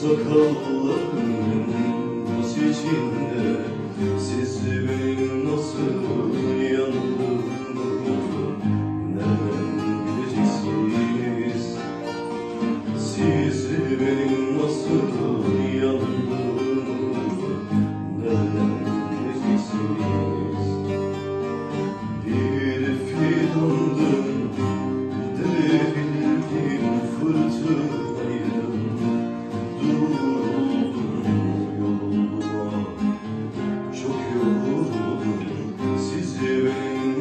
Sakallarımın nasıl içinde. Siz benim nasıl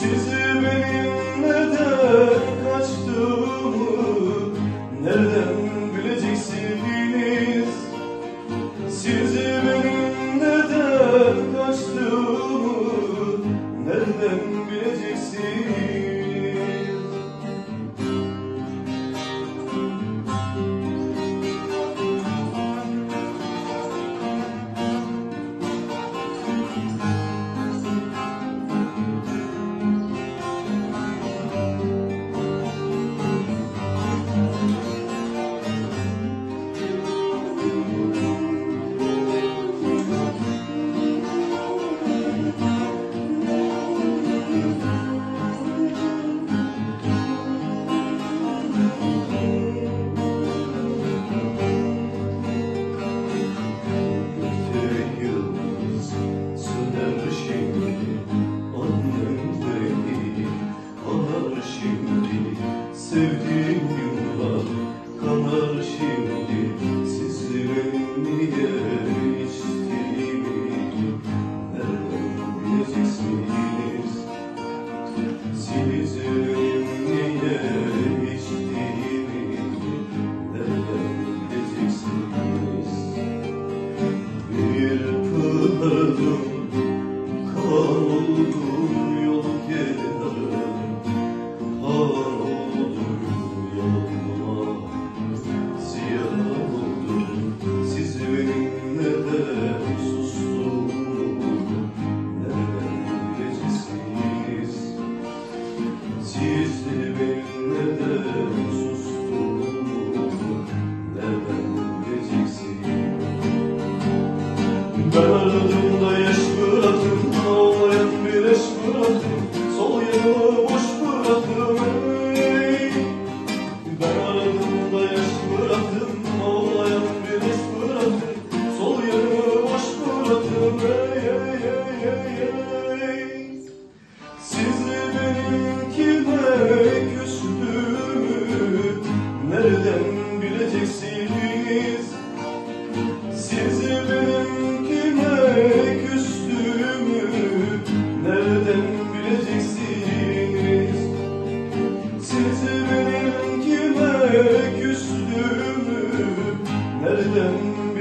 Sizi benim neden kaçtığımı nereden bileceksiniz? Sizi benim neden kaçtığımı nereden bileceksiniz? Jesus. Oh. Nereden